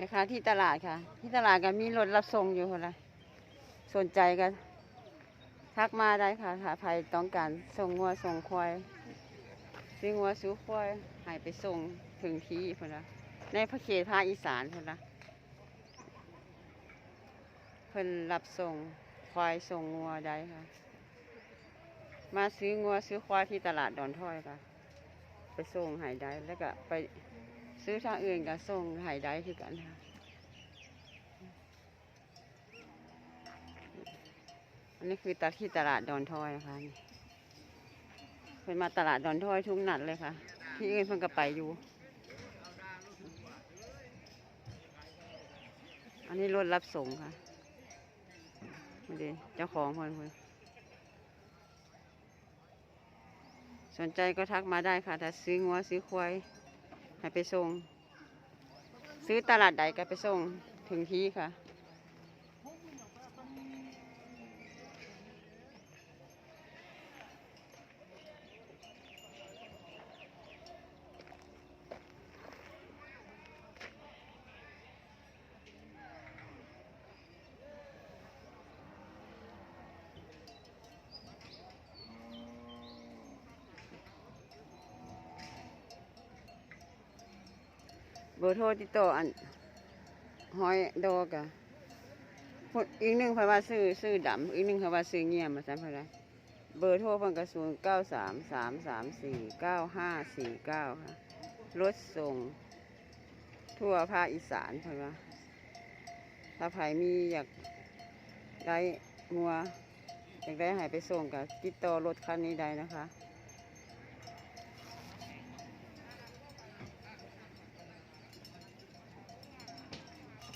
นะคะ ที่ตลาดค่ะ ที่ตลาดก็มีรถรับส่งอยู่คนละสนใจกันทักมาได้ค่ะถ้าใครต้องการส่งงัวส่งควายซื้องัวซื้อควายให้ไปส่งถึงที่คนละในพระเขตภาคอีสานคนละเพิ่นรับส่งควายส่งงัวได้ค่ะ มาซื้องัวซื้อควายที่ตลาดดอนถ้อยค่ะ ไปส่งใหายได้แล้วก็ไป ซื้อทางอื่นก็ส่งหายได้คือกันค่ะอันนี้คือตลาดที่ตลาดดอนทอยนะคะเป็นมาตลาดดอนทอยทุกนัดเลยค่ะ ที่อื่นเพิ่นก็ไปอยู่ อันนี้รถรับส่งค่ะมาดีเจ้าของคนคนสนใจก็ทักมาได้ค่ะ ถ้าซื้องัวซื้อควาย ให้ไปส่ง ซื้อตลาดใดก็ไปส่งถึงที่ค่ะ เบอร์โทรติดต่ออันหอยดอกอะอีกหนึ่งเพว่าซื้อซื้อดำอีกหนึ่งเพว่าซื้อเงียบมาสั่นเพนว่าเบอร์โทรพิ่นก็ศูนเก้าสามสามสามสี่เก้าห้าสี่เก้าค่ะรถส่ง ทั่วภาคอีสานเพนว่าถ้าใครมีอยากได้งัวอยากได้หายไปส่งก็ติดต่อรถคันนี้ได้นะคะ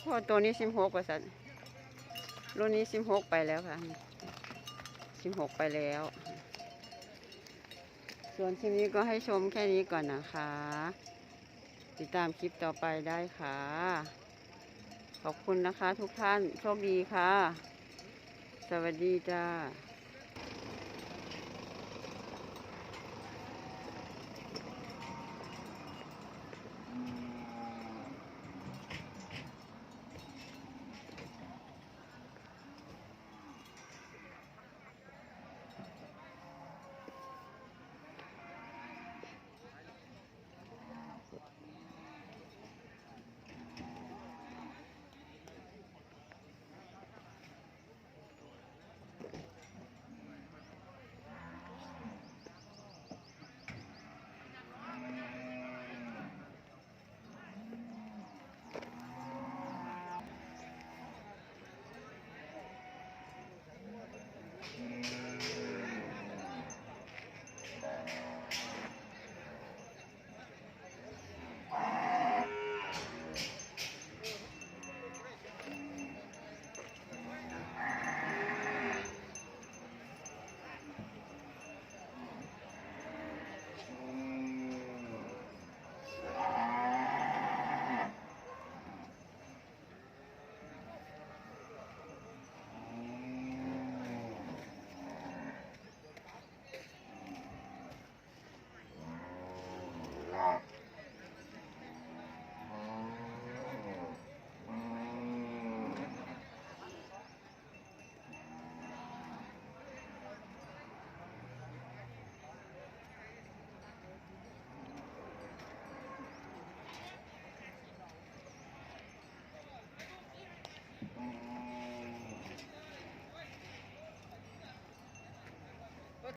พอตัวนี้สิบหกว่าสัตว์รุ่นนี้สิบหกไปแล้วค่ะสิบหกไปแล้ว ส่วนคลิปนี้ก็ให้ชมแค่นี้ก่อนนะคะ ติดตามคลิปต่อไปได้ค่ะ ขอบคุณนะคะทุกท่านโชคดีค่ะ สวัสดีจ้า